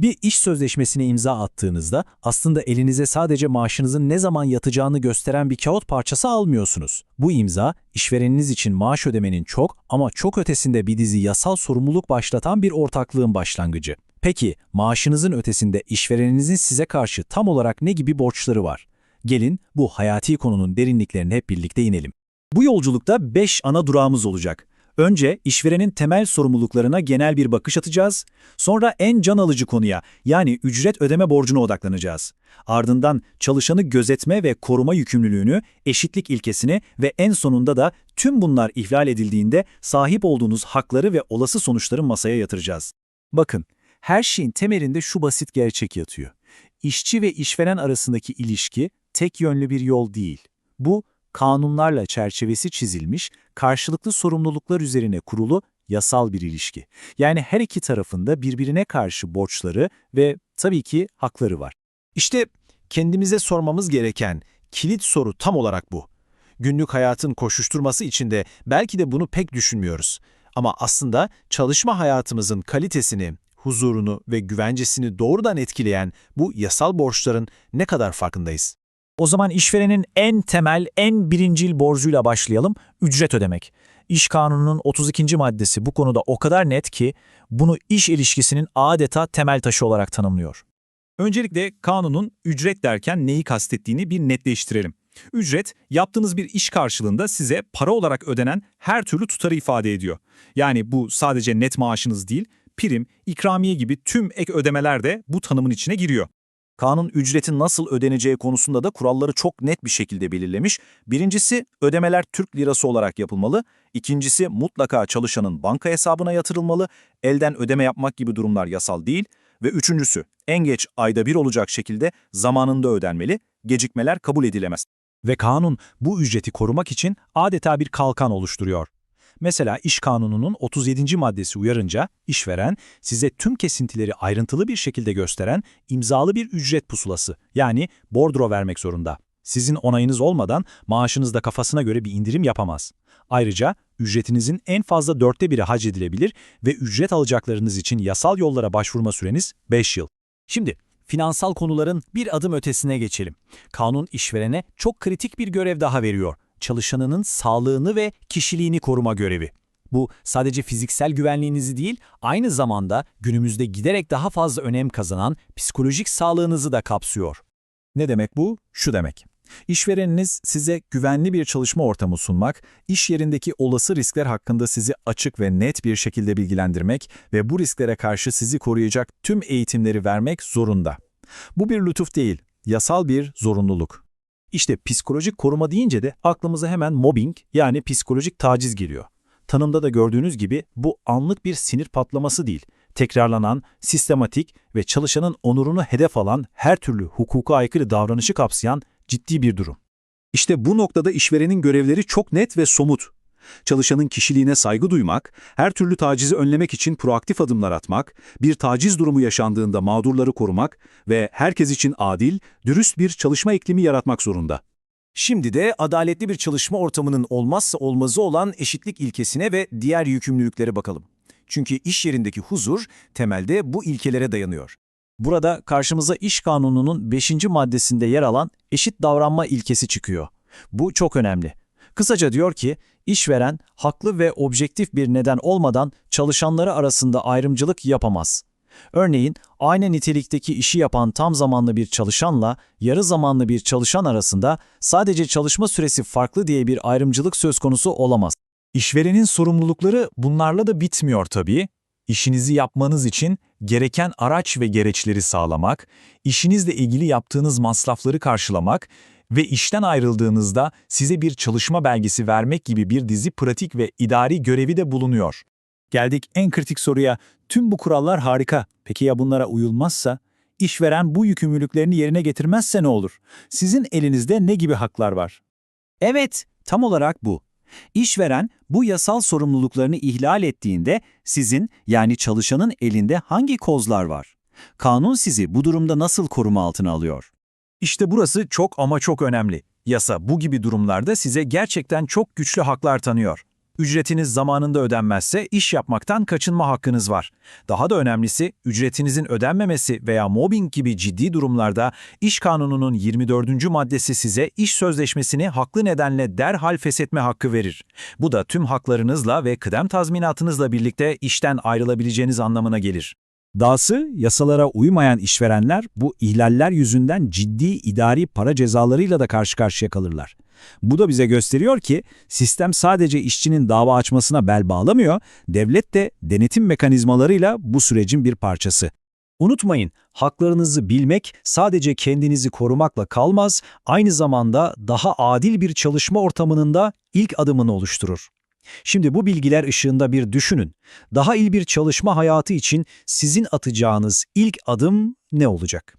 Bir iş sözleşmesine imza attığınızda aslında elinize sadece maaşınızın ne zaman yatacağını gösteren bir kağıt parçası almıyorsunuz. Bu imza, işvereniniz için maaş ödemenin çok ama çok ötesinde bir dizi yasal sorumluluk başlatan bir ortaklığın başlangıcı. Peki, maaşınızın ötesinde işvereninizin size karşı tam olarak ne gibi borçları var? Gelin bu hayati konunun derinliklerine hep birlikte inelim. Bu yolculukta 5 ana durağımız olacak. Önce işverenin temel sorumluluklarına genel bir bakış atacağız. Sonra en can alıcı konuya yani ücret ödeme borcuna odaklanacağız. Ardından çalışanı gözetme ve koruma yükümlülüğünü, eşitlik ilkesini ve en sonunda da tüm bunlar ihlal edildiğinde sahip olduğunuz hakları ve olası sonuçları masaya yatıracağız. Bakın, her şeyin temelinde şu basit gerçek yatıyor. İşçi ve işveren arasındaki ilişki tek yönlü bir yol değil. Bu, kanunlarla çerçevesi çizilmiş, karşılıklı sorumluluklar üzerine kurulu yasal bir ilişki. Yani her iki tarafında birbirine karşı borçları ve tabii ki hakları var. İşte kendimize sormamız gereken kilit soru tam olarak bu. Günlük hayatın koşuşturması içinde belki de bunu pek düşünmüyoruz. Ama aslında çalışma hayatımızın kalitesini, huzurunu ve güvencesini doğrudan etkileyen bu yasal borçların ne kadar farkındayız? O zaman işverenin en temel, en birincil borcuyla başlayalım, ücret ödemek. İş kanununun 32. maddesi bu konuda o kadar net ki bunu iş ilişkisinin adeta temel taşı olarak tanımlıyor. Öncelikle kanunun ücret derken neyi kastettiğini bir netleştirelim. Ücret, yaptığınız bir iş karşılığında size para olarak ödenen her türlü tutarı ifade ediyor. Yani bu sadece net maaşınız değil, prim, ikramiye gibi tüm ek ödemeler de bu tanımın içine giriyor. Kanun ücretin nasıl ödeneceği konusunda da kuralları çok net bir şekilde belirlemiş. Birincisi ödemeler Türk lirası olarak yapılmalı. İkincisi mutlaka çalışanın banka hesabına yatırılmalı. Elden ödeme yapmak gibi durumlar yasal değil. Ve üçüncüsü en geç ayda bir olacak şekilde zamanında ödenmeli. Gecikmeler kabul edilemez. Ve kanun bu ücreti korumak için adeta bir kalkan oluşturuyor. Mesela iş kanununun 37. maddesi uyarınca işveren size tüm kesintileri ayrıntılı bir şekilde gösteren imzalı bir ücret pusulası yani bordro vermek zorunda. Sizin onayınız olmadan maaşınızda kafasına göre bir indirim yapamaz. Ayrıca ücretinizin en fazla dörtte biri hac edilebilir ve ücret alacaklarınız için yasal yollara başvurma süreniz 5 yıl. Şimdi finansal konuların bir adım ötesine geçelim. Kanun işverene çok kritik bir görev daha veriyor çalışanının sağlığını ve kişiliğini koruma görevi. Bu sadece fiziksel güvenliğinizi değil, aynı zamanda günümüzde giderek daha fazla önem kazanan psikolojik sağlığınızı da kapsıyor. Ne demek bu? Şu demek. İşvereniniz size güvenli bir çalışma ortamı sunmak, iş yerindeki olası riskler hakkında sizi açık ve net bir şekilde bilgilendirmek ve bu risklere karşı sizi koruyacak tüm eğitimleri vermek zorunda. Bu bir lütuf değil, yasal bir zorunluluk. İşte psikolojik koruma deyince de aklımıza hemen mobbing yani psikolojik taciz geliyor. Tanımda da gördüğünüz gibi bu anlık bir sinir patlaması değil, tekrarlanan, sistematik ve çalışanın onurunu hedef alan her türlü hukuka aykırı davranışı kapsayan ciddi bir durum. İşte bu noktada işverenin görevleri çok net ve somut. Çalışanın kişiliğine saygı duymak, her türlü tacizi önlemek için proaktif adımlar atmak, bir taciz durumu yaşandığında mağdurları korumak ve herkes için adil, dürüst bir çalışma iklimi yaratmak zorunda. Şimdi de adaletli bir çalışma ortamının olmazsa olmazı olan eşitlik ilkesine ve diğer yükümlülüklere bakalım. Çünkü iş yerindeki huzur temelde bu ilkelere dayanıyor. Burada karşımıza iş kanununun 5. maddesinde yer alan eşit davranma ilkesi çıkıyor. Bu çok önemli. Kısaca diyor ki, işveren haklı ve objektif bir neden olmadan çalışanları arasında ayrımcılık yapamaz. Örneğin, aynı nitelikteki işi yapan tam zamanlı bir çalışanla yarı zamanlı bir çalışan arasında sadece çalışma süresi farklı diye bir ayrımcılık söz konusu olamaz. İşverenin sorumlulukları bunlarla da bitmiyor tabii. İşinizi yapmanız için gereken araç ve gereçleri sağlamak, işinizle ilgili yaptığınız masrafları karşılamak ve işten ayrıldığınızda size bir çalışma belgesi vermek gibi bir dizi pratik ve idari görevi de bulunuyor. Geldik en kritik soruya. Tüm bu kurallar harika. Peki ya bunlara uyulmazsa? İşveren bu yükümlülüklerini yerine getirmezse ne olur? Sizin elinizde ne gibi haklar var? Evet, tam olarak bu. İşveren bu yasal sorumluluklarını ihlal ettiğinde sizin yani çalışanın elinde hangi kozlar var? Kanun sizi bu durumda nasıl koruma altına alıyor? İşte burası çok ama çok önemli. Yasa bu gibi durumlarda size gerçekten çok güçlü haklar tanıyor. Ücretiniz zamanında ödenmezse iş yapmaktan kaçınma hakkınız var. Daha da önemlisi ücretinizin ödenmemesi veya mobbing gibi ciddi durumlarda İş Kanunu'nun 24. maddesi size iş sözleşmesini haklı nedenle derhal feshetme hakkı verir. Bu da tüm haklarınızla ve kıdem tazminatınızla birlikte işten ayrılabileceğiniz anlamına gelir. Dahası yasalara uymayan işverenler bu ihlaller yüzünden ciddi idari para cezalarıyla da karşı karşıya kalırlar. Bu da bize gösteriyor ki sistem sadece işçinin dava açmasına bel bağlamıyor, devlet de denetim mekanizmalarıyla bu sürecin bir parçası. Unutmayın, haklarınızı bilmek sadece kendinizi korumakla kalmaz, aynı zamanda daha adil bir çalışma ortamının da ilk adımını oluşturur. Şimdi bu bilgiler ışığında bir düşünün. Daha iyi bir çalışma hayatı için sizin atacağınız ilk adım ne olacak?